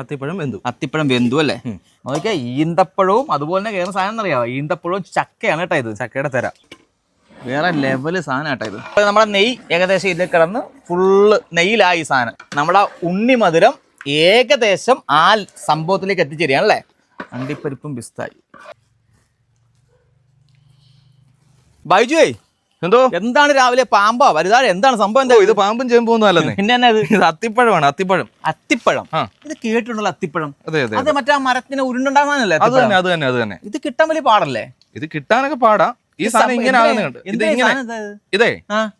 അത്തിപ്പഴം വെന്തു. അത്തിപ്പഴം വെന്തു അല്ലേ? നോക്കിയാൽ ഈന്തപ്പഴവും അതുപോലെ തന്നെ കയറുന്ന സാധനം എന്നറിയാമോ ഈന്തപ്പഴവും ചക്കയാണ് കേട്ടോ ഇത്. ചക്കയുടെ തര. വേറെ ലെവൽ സാധനം കേട്ടോ ഇത്. അപ്പൊ നമ്മുടെ നെയ് ഏകദേശം ഇതിൽ കിടന്ന് ഫുള്ള് നെയ്യിലായി സാധനം. നമ്മുടെ ഉണ്ണി മധുരം ഏകദേശം ആ സംഭവത്തിലേക്ക് എത്തിച്ചേരുകയാണ് അല്ലേ? അണ്ടിപ്പരിപ്പും പിസ്തായി. ബൈജുവേ എന്തോ? എന്താണ് രാവിലെ പാമ്പാ? വലുതാഴെ എന്താണ് സംഭവം എന്താ ഇത് പാമ്പും ചേമ്പും ഒന്നും അല്ലെന്നേ. പിന്നെ എന്നാ ഇത്? ഇത് അത്തിപ്പഴമാണ് അത്തിപ്പഴം. അത്തിപ്പഴം. ഇത് കേട്ടിട്ടുണ്ടല്ലോ അത്തിപ്പഴം. അതെ അതെ അത് മറ്റേ ആ മരത്തിന് ഉരുണ്ടാകാനല്ലേ അത് തന്നെ അത് തന്നെ അത് തന്നെ. ഇത് കിട്ടാൻ വലിയ പാടല്ലേ? ഇത് കിട്ടാനൊക്കെ പാടാ. ഈ സാധനം ഇങ്ങനെ ആകുന്നുണ്ട്. ഇത് ഇങ്ങനെ ഇത്?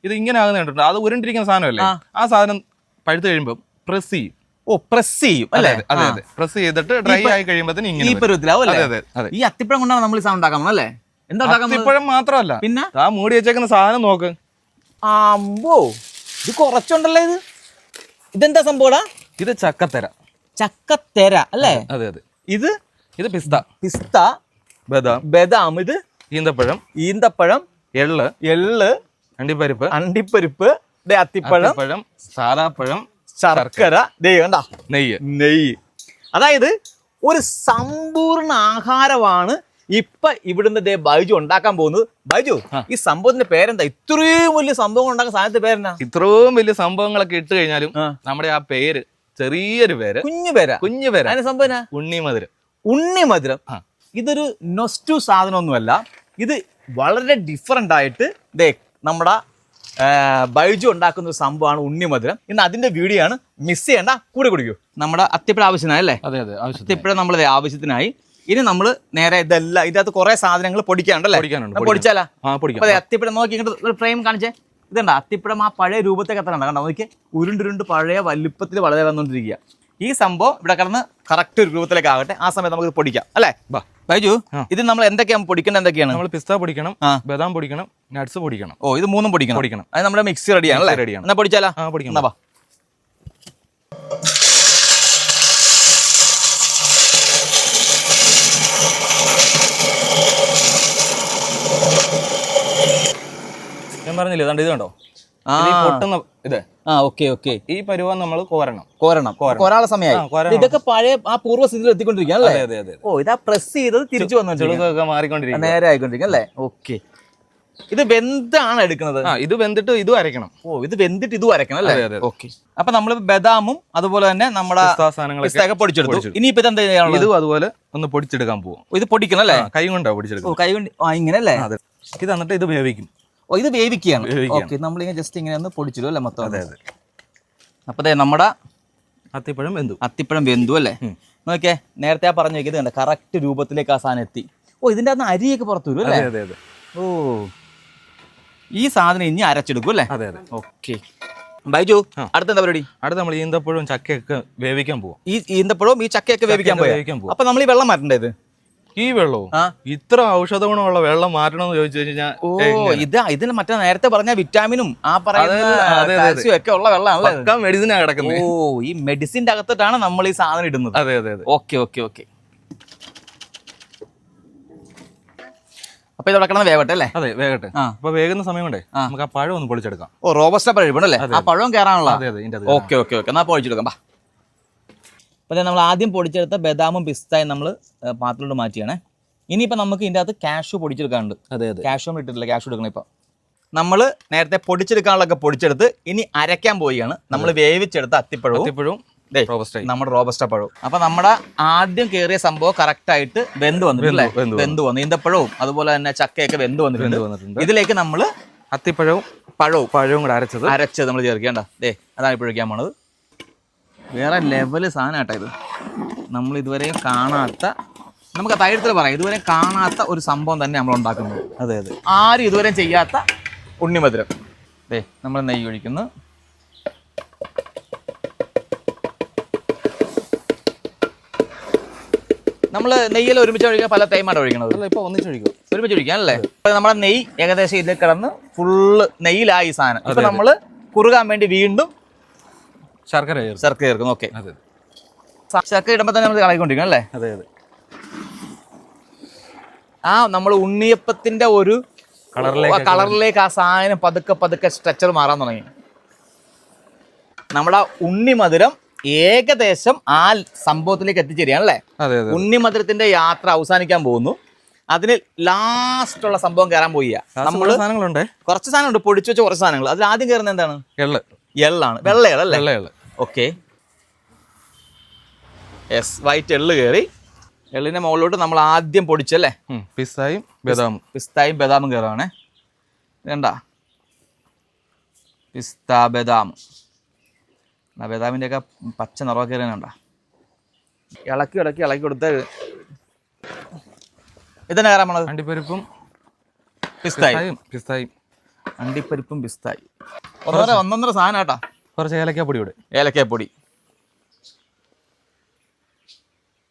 ഇതേ ഇങ്ങനെ ആകുന്നുണ്ട്. അത് ഉരുണ്ടിരിക്കുന്ന സാധനമല്ലേ? ആ. സാധനം പഴുത്ത് കഴിയുമ്പോൾ പ്രസ് ചെയ്യും. ഓ പ്രസ് ചെയ്യും അല്ലേ? അതെ അതെ പ്രസ് ചെയ്തിട്ട് ഡ്രൈ ആയി കഴിയുമ്പോൾ ഈ ഇങ്ങനെ. പരുവത്തിലാവും അല്ലേ? അതെ ഈ അത്തിപ്പഴം കൊണ്ടാണ് നമ്മൾ ഈ സാധനം ഉണ്ടാക്കുന്നത് അല്ലേ? അത്തിപ്പഴം മാത്രമല്ല. പിന്നെ? ആ മൂടി വെച്ചേക്കുന്ന സാധനം നോക്ക്. അമ്പോ ഇത് കുറച്ചുണ്ടല്ലോ ഇത്. ഇതെന്താ സംഭവടാ? ഇത് ചക്കത്തര. ചക്കത്തര അല്ലേ? അതെ അതെ ഇത്? ഇത് പിസ്ത. പിസ്ത. ബദാം. ബദാം ഇത്? ഈന്തപ്പഴം. ഈന്തപ്പഴം. എള്ള്. എള്ള്. അണ്ടിപ്പരിപ്പ്. അണ്ടിപ്പരിപ്പ്. അത്തിപ്പഴം. പഴം സാലാപ്പഴം ശർക്കര. നെയ്യ്. നെയ്യ്. അതായത് ഒരു സമ്പൂർണ ആഹാരമാണ് ഇപ്പൊ ഇവിടുന്ന് ദേ ബൈജു ഉണ്ടാക്കാൻ പോകുന്നത്. ബൈജു ഈ സംഭവത്തിന്റെ പേരെന്താ? ഇത്രയും വലിയ സംഭവം ഉണ്ടാക്കുന്ന സാധനത്തിന്റെ പേരെന്താ ഇത്രയും വലിയ സംഭവങ്ങളൊക്കെ ഇട്ട് കഴിഞ്ഞാലും നമ്മുടെ ആ പേര് ചെറിയൊരു പേര്. കുഞ്ഞു പേരാ? കുഞ്ഞു പേര. സംഭവം ഉണ്ണി ഉണ്ണിമധുരം ഉണ്ണി മധുരം. ഇതൊരു നൊസ്റ്റു സാധനമൊന്നുമല്ല. ഇത് വളരെ ഡിഫറെന്റ് ആയിട്ട് ദേ നമ്മുടെ ബൈജു ഉണ്ടാക്കുന്ന ഒരു സംഭവമാണ് ഉണ്ണിമധുരം ഇന്ന് അതിന്റെ വീഡിയോ ആണ്. മിസ് ചെയ്യണ്ട. കൂടെ കുടിക്കൂ. നമ്മുടെ അത്യപ്പഴ ആവശ്യത്തിനായി അല്ലേ? അതെ അതെ. അത്യപ്പഴ നമ്മളെ ആവശ്യത്തിനായി. ഇനി നമ്മൾ നേരെ ഇതെല്ലാം ഇതിനകത്ത് കുറെ സാധനങ്ങൾ പൊടിക്കാനുണ്ടല്ലേ പൊടിച്ചാലാ? അപ്പൊ അത്തിപ്പഴം നോക്കി ഇങ്ങോട്ട് ഫ്രെയിം കാണിച്ചേ. ഇതുണ്ട്? അത്തിപ്പഴം ആ പഴയ രൂപത്തേക്ക് എത്തണം കണ്ടോ? നോക്കി ഉരുണ്ടുരുണ്ട് പഴയ വലുപ്പത്തിൽ വളരെ വന്നുകൊണ്ടിരിക്കുക. ഈ സംഭവം ഇവിടെ കിടന്ന് കറക്റ്റ് ഒരു രൂപത്തിലേക്ക് ആകട്ടെ. ആ സമയത്ത് നമുക്ക് പൊടിക്കാം. അല്ലേ? ബൈജു ഇത് നമ്മൾ എന്തൊക്കെയാണ് പൊടിക്കേണ്ടത്? എന്തൊക്കെയാണ്? നമ്മൾ പിസ്ത പൊടിക്കണം ആ. ബദാം പൊടിക്കണം നട്സ് പൊടിക്കണം. ഓ ഇത് മൂന്നും പൊടിക്കണം. പൊടിക്കണം. അത് നമ്മുടെ മിക്സി റെഡിയാണ് ആണ്. എന്നാ പൊടിച്ചാലാ? പൊടിക്കണം പൊടിക്കണം പറഞ്ഞില്ലേ? ഇതാണ്ട് ഇത് കണ്ടോ? ആ. ഈ പൊട്ടുന്ന ഇത്. ആ ഓക്കെ ഓക്കെ. ഈ പരുവ നമ്മൾ കോരണം. കോരണം. കോരാനുള്ള സമയമായി ഇതൊക്കെ പഴയ ആ പൂർവ സ്ഥിതിയിൽ എത്തിക്കൊണ്ടിരിക്കുകയാണ് അല്ലേ? ഓ ഇതാ പ്രസ് ചെയ്തത് തിരിച്ചു വന്നു. മാറിക്കൊണ്ടിരിക്കും നേരെ ആയിക്കൊണ്ടിരിക്കും അല്ലേ? ഓക്കെ. ഇത് വെന്താണ് എടുക്കുന്നത്? ഇത് വെന്തിട്ട് ഇത് വരയ്ക്കണം ഓ ഇത് വെന്തിട്ട് ഇത് അരക്കണം അല്ലേ. ഓക്കെ. അപ്പൊ നമ്മൾ ബദാമും അതുപോലെ തന്നെ നമ്മുടെ സാധനങ്ങളൊക്കെ പൊടിച്ചെടുത്തു. ഇനിയിപ്പോ ഇത് എന്താ ചെയ്യാനുള്ളത്? ഇതും അതുപോലെ ഒന്ന് പൊടിച്ചെടുക്കാൻ പോകും ഇത് പൊടിക്കണം അല്ലേ? കൈ കൊണ്ടാ പൊടിച്ചെടുക്കും കൈ കൊണ്ട് ആ ഇങ്ങനെ അല്ലേ? ഇത് എന്നിട്ട് ഇത് വേവിക്കും ഓ ഇത് വേവിക്കുകയാണ്. ഓക്കെ നമ്മളിങ്ങനെ ജസ്റ്റ് ഇങ്ങനെ ഒന്ന് പൊടിച്ചിടും അല്ലേ മൊത്തം അതെ അതെ. അപ്പൊ ദേ നമ്മുടെ അത്തിപ്പഴം വെന്തു. അത്തിപ്പഴം വെന്തു അല്ലേ? നോക്കിയേ നേരത്തെ ആ പറഞ്ഞു വെക്കുന്നത് കണ്ട? കറക്റ്റ് രൂപത്തിലേക്ക് ആ സാധനം എത്തി. ഓ ഇതിന്റെ അന്ന് അരിയൊക്കെ പുറത്തു വരും അല്ലേ? അതെ അതെ ഓ. ഈ സാധനം ഇനി അരച്ചെടുക്കും അല്ലേ? അതെ അതെ. ഓക്കെ. ബൈജു അടുത്ത എന്താ പരിപാടി? അടുത്ത് നമ്മൾ ഈന്തപ്പഴവും ചക്കയൊക്കെ വേവിക്കാൻ പോവാം. ഈ ഈന്തപ്പഴവും ഈ ചക്കയൊക്കെ വേവിക്കാൻ പോകും പോയാ? വേവിക്കാൻ പോവാം. അപ്പൊ നമ്മൾ ഈ വെള്ളം മാറ്റേണ്ടത് ഈ വെള്ളവും ഇത്ര ഔഷധ ഗുണമുള്ള വെള്ളം മാറ്റണമെന്ന് ചോദിച്ചു കഴിഞ്ഞാൽ ഓ ഇത് ഇതിന് മറ്റേ നേരത്തെ പറഞ്ഞ വിറ്റാമിനും ആ പറയുന്ന. ഒക്കെ ഉള്ള മെഡിസിനാ കിടക്കുന്നത് ഓ ഈ മെഡിസിന്റെ അകത്തിട്ടാണ് നമ്മൾ ഈ സാധനം ഇടുന്നത്. അതെ അതെ അതെ. Okay okay okay. അപ്പൊ ഇത് കിടന്ന് വേവട്ടെ അല്ലേ? അതെ വേഗട്ടെ. അപ്പൊ വേഗുന്ന സമയം കൊണ്ടേ നമുക്ക് ആ പഴം ഒന്ന് പൊളിച്ചെടുക്കാം. ഓ റോബസ്റ്റ പഴം അല്ലേ? ആ പഴവും കയറാനുള്ള ഓക്കെ ഓക്കെ ഓക്കെ. എന്നാ പൊളിച്ചെടുക്കാം ബാ. അപ്പോൾ നമ്മൾ ആദ്യം പൊടിച്ചെടുത്ത ബദാമും പിസ്തായും നമ്മൾ പാത്രത്തിലോട്ട് മാറ്റിയാണേ. ഇനിയിപ്പോൾ നമുക്ക് ഇതിന്റെ അകത്ത് ക്യാഷ് പൊടിച്ചെടുക്കാനുണ്ട്. അതെ അതെ. ക്യാഷും ഇട്ടിട്ടില്ല ക്യാഷ് എടുക്കണം ഇപ്പോൾ നമ്മൾ നേരത്തെ പൊടിച്ചെടുക്കാനുള്ളൊക്കെ പൊടിച്ചെടുത്ത് ഇനി അരയ്ക്കാൻ പോവുകയാണ്. നമ്മൾ വേവിച്ചെടുത്ത അത്തിപ്പഴവും. അത്തിപ്പഴവും നമ്മുടെ റോബസ്റ്റ പഴവും അപ്പൊ നമ്മുടെ ആദ്യം കയറിയ സംഭവം കറക്റ്റ് ആയിട്ട് വെന്ത് വന്നിട്ടുണ്ട് വെന്തു, വന്നു. ഈന്തപ്പഴവും അതുപോലെ തന്നെ ചക്കയൊക്കെ വെന്ത് വന്നിട്ടുണ്ട്. ഇതിലേക്ക് നമ്മൾ അത്തിപ്പഴവും പഴവും പഴവും കൂടെ അരച്ചത്. അരച്ചത് നമ്മൾ ചേർക്കേണ്ട ദേ അതാണ് ഇപ്പോഴേക്കാൻ പോണത്. വേറെ ലെവൽ സാധനം കേട്ടോ ഇത്. നമ്മൾ ഇതുവരെയും കാണാത്ത നമുക്ക് തൈരത്തിൽ പറയാം. ഇതുവരെ കാണാത്ത ഒരു സംഭവം തന്നെ നമ്മൾ ഉണ്ടാക്കുന്നത്. അതെ അതെ. ആരും ഇതുവരെ ചെയ്യാത്ത ഉണ്ണിമധുരം. അതെ നമ്മൾ നെയ്യ് ഒഴിക്കുന്നു. നമ്മൾ നെയ്യിൽ ഒരുമിച്ച് ഒഴിക്കാൻ പല തേമാണ് ഒഴിക്കണത്. അല്ല ഒന്നിച്ച് ഒഴിക്കും. ഒരുമിച്ച് ഒഴിക്കാം അല്ലേ? അപ്പൊ നമ്മുടെ നെയ്യ് ഏകദേശം ഇതിൽ കിടന്ന് ഫുള്ള് നെയ്യിലായി സാധനം. ഇപ്പൊ നമ്മൾ കുറുകാൻ വേണ്ടി വീണ്ടും ശർക്കര ചേർക്കും. ശർക്കര ഓക്കെ അതെ. ശർക്കര ഇടുമ്പോൾ തന്നെ നമ്മൾ കളയിക്കൊണ്ടിരിക്കണം അല്ലേ? അതെ അതെ. ആ നമ്മൾ ഉണ്ണിയപ്പത്തിന്റെ ഒരു കളറിലേക്ക് കളറിലേക്ക് ആ സാധനം പതുക്കെ പതുക്കെ സ്ട്രെച്ചർ മാറാൻ തുടങ്ങി. നമ്മുടെ ഉണ്ണി മധുരം ഏകദേശം ആ സംഭവത്തിലേക്ക് എത്തിച്ചേരുകയാണ് അല്ലേ? അതെ ഉണ്ണിമധുരത്തിന്റെ യാത്ര അവസാനിക്കാൻ പോകുന്നു. അതിന് ലാസ്റ്റ് ഉള്ള സംഭവം കയറാൻ പോയി നമ്മൾ സാധനങ്ങളുണ്ട്. കുറച്ച് സാധനമുണ്ട് പൊടിച്ചു വെച്ച കുറച്ച് സാധനങ്ങൾ. അതിൽ ആദ്യം കയറുന്നത് എന്താണ്? എള്ള്. എള്ളാണ്. വെള്ള എള്ളല്ലേ വെള്ള എള്ള് ഓക്കെ യെസ് വൈറ്റ് എള്ള് കയറി എള്ളിന്റെ മുകളിലോട്ട് നമ്മൾ ആദ്യം പൊടിച്ചല്ലേ? പിസ്തായും ബദാമും. പിസ്തായും ബദാമും കയറുവാണേ വേണ്ട പിസ്ത ബദാം. ബദാമിന്റെയൊക്കെ പച്ച നിറമൊക്കെ കയറാനുണ്ട ഇളക്കി ഇളക്കി ഇളക്കി കൊടുത്ത്. ഇതന്നെ കയറാൻ പോണത്? അണ്ടിപ്പരിപ്പും പിസ്തായി. പിസ്തായും പിസ്തായും. അണ്ടിപ്പരിപ്പും പിസ്തായി. ഒന്നര ഒന്നൊന്നര സാധനം കേട്ടാ കുറച്ച് ഏലക്കാപ്പൊടി ഇവിടെ ഏലക്കാപ്പൊടി.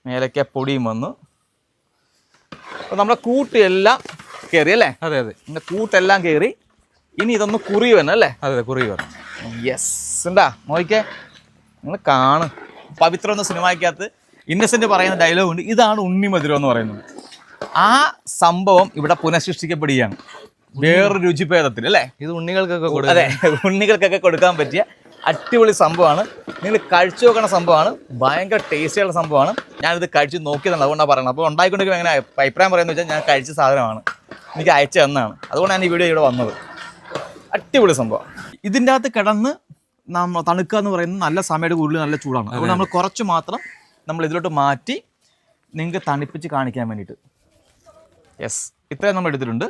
ഏലക്കാപ്പൊടിയും വന്നു. അപ്പോൾ നമ്മുടെ കൂട്ടെല്ലാം കയറി അല്ലേ? അതെ അതെ. ഇന്ന് കൂട്ടെല്ലാം കയറി ഇനി ഇതൊന്ന് കുറി വേണം അല്ലേ? അതെ അതെ കുറി വരണം. യെസ് ഉണ്ടാ നോക്കിക്കേ നിങ്ങൾ കാണ്. പവിത്രം എന്ന സിനിമയ്ക്കകത്ത് ഇന്നസെന്റ് പറയുന്ന ഡയലോഗ് ഉണ്ട്. ഇതാണ് ഉണ്ണിമധുരം എന്ന് പറയുന്നത്. ആ സംഭവം ഇവിടെ പുനഃസൃഷ്ടിക്കപ്പെടുകയാണ്. വേറൊരു രുചിഭേദത്തിൽ അല്ലേ? ഇത് ഉണ്ണികൾക്കൊക്കെ അതെ ഉണ്ണികൾക്കൊക്കെ കൊടുക്കാൻ പറ്റിയ അടിപൊളി സംഭവമാണ്. നിങ്ങൾ കഴിച്ചു നോക്കണ സംഭവമാണ്. ഭയങ്കര ടേസ്റ്റിയുള്ള സംഭവമാണ്. ഞാനിത് കഴിച്ച് നോക്കിയതാണ്. അതുകൊണ്ടാണ് പറയുന്നത് അപ്പോൾ ഉണ്ടായിക്കൊണ്ടിരിക്കുമ്പോൾ എങ്ങനെ അഭിപ്രായം പറയുന്നത് വെച്ചാൽ ഞാൻ കഴിച്ച സാധനമാണ്. എനിക്ക് അയച്ചു തന്നാണ്. അതുകൊണ്ടാണ് ഈ വീഡിയോ ഇവിടെ വന്നത്. അടിപൊളി സംഭവം. ഇതിന്റെ അകത്ത് കിടന്ന് നമ്മൾ തണുക്കുക എന്ന് പറയുന്നത് നല്ല സമയത്ത് കൂടുതൽ നല്ല ചൂടാണ്. അതുകൊണ്ട് നമ്മൾ കുറച്ച് മാത്രം നമ്മൾ ഇതിലോട്ട് മാറ്റി നിങ്ങൾക്ക് തണുപ്പിച്ച് കാണിക്കാൻ വേണ്ടിയിട്ട്. യെസ് ഇത്രയും നമ്മൾ എടുത്തിട്ടുണ്ട്.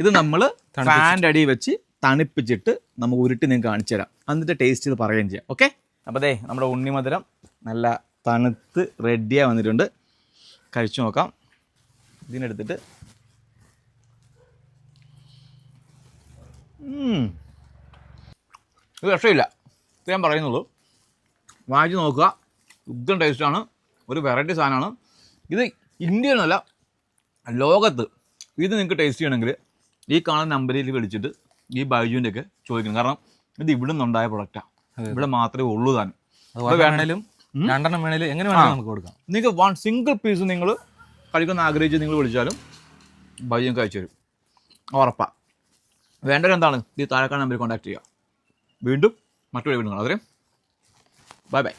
ഇത് നമ്മൾ ഫാന്റെ അടിയിൽ വെച്ച് തണുപ്പിച്ചിട്ട് നമുക്ക് ഉരുട്ടി നിങ്ങൾക്ക് കാണിച്ചു തരാം എന്നിട്ട് ടേസ്റ്റ് ഇത് പറയുകയും ചെയ്യാം. ഓക്കെ അപ്പോൾ ദേ നമ്മുടെ ഉണ്ണിമധുരം നല്ല തണുത്ത് റെഡിയായി വന്നിട്ടുണ്ട്. കഴിച്ചു നോക്കാം. ഇതിനെടുത്തിട്ട്. ഇത് രക്ഷയില്ല. ഇത് ഞാൻ പറയുന്നുള്ളൂ. വാങ്ങിച്ച് നോക്കുക. ഉഗ്രം ടേസ്റ്റാണ് ഒരു വെറൈറ്റി സാധനമാണ്. ഇത് ഇന്ത്യയിലല്ല ലോകത്ത് ഇത് നിങ്ങൾക്ക് ടേസ്റ്റ് ചെയ്യണമെങ്കിൽ ഈ കാണുന്ന നമ്പറിൽ വിളിച്ചിട്ട് ഈ ബൈജുവിന്റെയൊക്കെ ചോദിക്കണം. കാരണം ഇത് ഇവിടെ നിന്നുണ്ടായ പ്രൊഡക്റ്റാണ് ഇവിടെ മാത്രമേ ഉള്ളൂ താൻ. വേണേലും രണ്ടെണ്ണം വേണേലും എങ്ങനെ വേണമെങ്കിലും നമുക്ക് കൊടുക്കാം. നിങ്ങൾക്ക് വൺ സിംഗിൾ പീസ് നിങ്ങൾ കഴിക്കുന്ന ആഗ്രഹിച്ച് നിങ്ങൾ വിളിച്ചാലും ബൈജും കഴിച്ചു തരും. ഉറപ്പാ. വേണ്ടവരെന്താണ് ഈ താഴെക്കാണ് നമ്പർ കോൺടാക്ട് ചെയ്യുക. വീണ്ടും മറ്റൊരു വീണ്ടും കാണാം. അവരെ ബൈ ബൈ